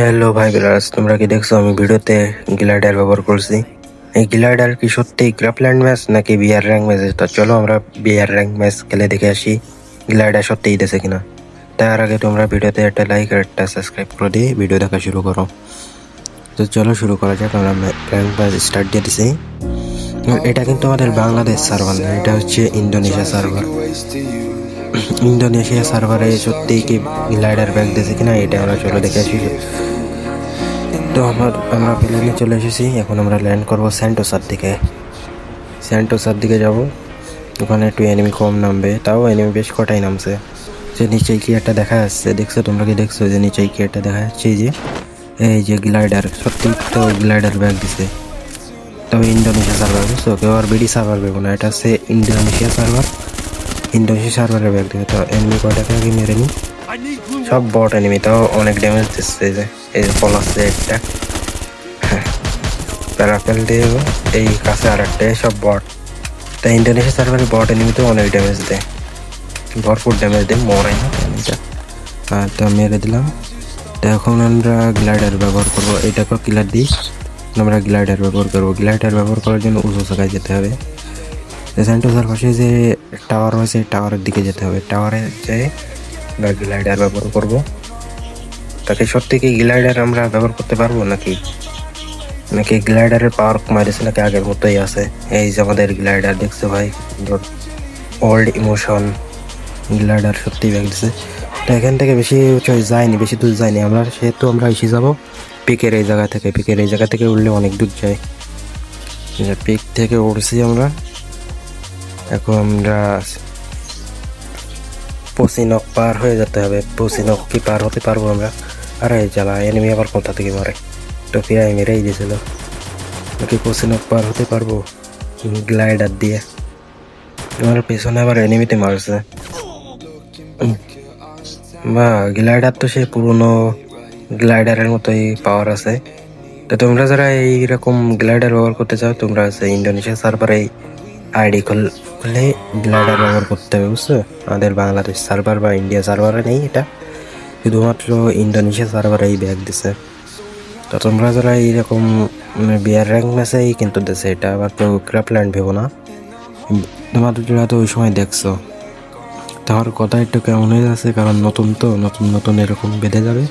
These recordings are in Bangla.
হ্যালো ভাই বিরাজ তোমরা কি দেখছ? আমি ভিডিওতে গ্লাইডার ব্যবহার করছি। এই গ্লাইডার কি সত্যি গ্রাপল্যান্ড ম্যাচ নাকি বিয়ার র্যাঙ্ক ম্যাচ তো চলো আমরা বিয়ার র্যাঙ্ক ম্যাচ খেলে দেখে আসি গ্লাইডার সত্যিই দেশে কিনা। তার আগে তোমরা ভিডিওতে একটা লাইক আর একটা সাবস্ক্রাইব করে দিয়ে ভিডিও দেখা শুরু করো। তো চলো শুরু করা যাক, আমরা র্যাঙ্ক ম্যাচ স্টার্ট দিয়ে দিছি। এটা কিন্তু আমাদের বাংলাদেশ সার্ভার না, এটা হচ্ছে ইন্দোনেশিয়া সার্ভার ইন্দোনেশিয়া সার্ভারে সত্যিই কি গ্লাইডার ব্যাগ দিয়েছে কিনা, এটা আমরা চলো দেখে আসি। তো আমার, আমরা প্লেনে চলে এসেছি। এখন আমরা ল্যান্ড করব স্যান্টোসার দিকে। স্যান্টোসার দিকে যাব। ওখানে একটু এনিমি কম নামবে। তাও এনিমি বেশ কটাই নামছে। যে নিচে কি একটা দেখা যাচ্ছে। দেখছ? তোমরা কি দেখছ যে নিচে কি একটা দেখা যাচ্ছে? যে, এই যে গ্লাইডার সত্যি তো গ্লাইডার ব্যাগ দিছে। তবে ইন্দোনেশিয়া সার্ভার বুঝছ? কেউ আর বিডি সার্ভার পেবো না। এটা হচ্ছে ইন্দোনেশিয়া সার্ভার ইন্দোনেশিয়া সার্ভারের ব্যাগ দিবে। তো এনিমি কয়টাকে আগে মেরে নি সব বট এনিমি তাও অনেক ড্যামেজ দিচ্ছে যে। এই যে পলাচ্ছে একটা প্যারাপেল দিয়ে এই কাছে আর একটা সব বট তা ইন্দোনেশিয়া সার্ভারে বট এনিমিতেও অনেক ড্যামেজ দেয়। ভরপুর ড্যামেজ দেয় মরে না তো মেরে দিলাম। তো এখন আমরা গ্লাইডার ব্যবহার করব। এইটাকে কিলার দিই আমরা গ্লাইডার ব্যবহার করব। গ্লাইডার ব্যবহার করার জন্য উঁচু জায়গায় যেতে হবে। সেন্টোসার পাশে যে টাওয়ার রয়েছে টাওয়ারের দিকে যেতে হবে। টাওয়ারে যেয়ে গ্লাইডার ব্যবহার করব। তাকে সত্যি কি গ্লাইডার আমরা ব্যবহার করতে পারব নাকি? নাকি গ্লাইডারের পাওয়ার কমাইছে নাকি আগের মতোই আছে? এই যে আমাদের গ্লাইডার দেখছ ভাই? ওল্ড ইমোশন গ্লাইডার সত্যি ব্যাগ দিছে। তো এখান থেকে বেশি যায়নি, বেশি দূর যায়নি। আমরা সেহেতু আমরা এসে যাব পিকের এই জায়গা থেকে। পিকের এই জায়গা থেকে উঠলে অনেক দূর যায়। পিক থেকে উঠছি আমরা। এখন আমরা পসিনক পার হয়ে যেতে হবে। পসিনক কি পার হতে পারব আমরা? আরে জ্বালা এনিমি আবার কোথা থেকে মারে? তো ফিরাই মেরেই দিয়েছিল। কি পসিনক পার হতে পারব? গ্লাইডার দিয়ে। তোমার পেছনে আবার এনিমিতে মারছে। বা গ্লাইডার তো সেই পুরনো গ্লাইডারের মতোই পাওয়ার আছে। তো তোমরা যারা এইরকম গ্লাইডার ব্যবহার করতে চাও, তোমরা আছে ইন্দোনেশিয়া সার্ভারে আইডি খুললে গ্লাইডার ব্যবহার করতে হবে, বুঝছ? আমাদের বাংলাদেশ সার্ভার বা ইন্ডিয়া সার্ভারে নেই এটা। শুধুমাত্র ইন্দোনেশিয়া সার্ভারে এই ব্যাগ দিছে। তো তোমরা যারা এইরকম বিয়ার র্যাঙ্ক ম্যাচেই কিন্তু দেশে এটা, আবার কেউ ক্রাফল্যান্ড ভেবো না। তোমাদের যারা তো ওই সময় দেখছ তোমার কথা একটু কেমন হয়ে যাচ্ছে, কারণ নতুন তো, নতুন নতুন এরকম বেঁধে যাবে।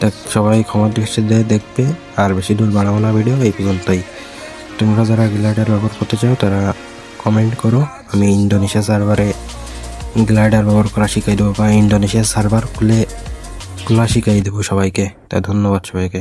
তা সবাই ক্ষমা দৃষ্টি দিয়ে দেখবে, আর বেশি দূর বাড়াবো না ভিডিও এই পর্যন্তই। তোমরা যারা গ্লাইডার ব্যবহার করতে চাও, তারা কমেন্ট করো, আমি ইন্দোনেশিয়া সার্ভারে গ্লাইডার ব্যবহার করা শিখাই দেবো, বা ইন্দোনেশিয়া সার্ভার খুলে খোলা শিখাই দেবো সবাইকে। তা ধন্যবাদ সবাইকে।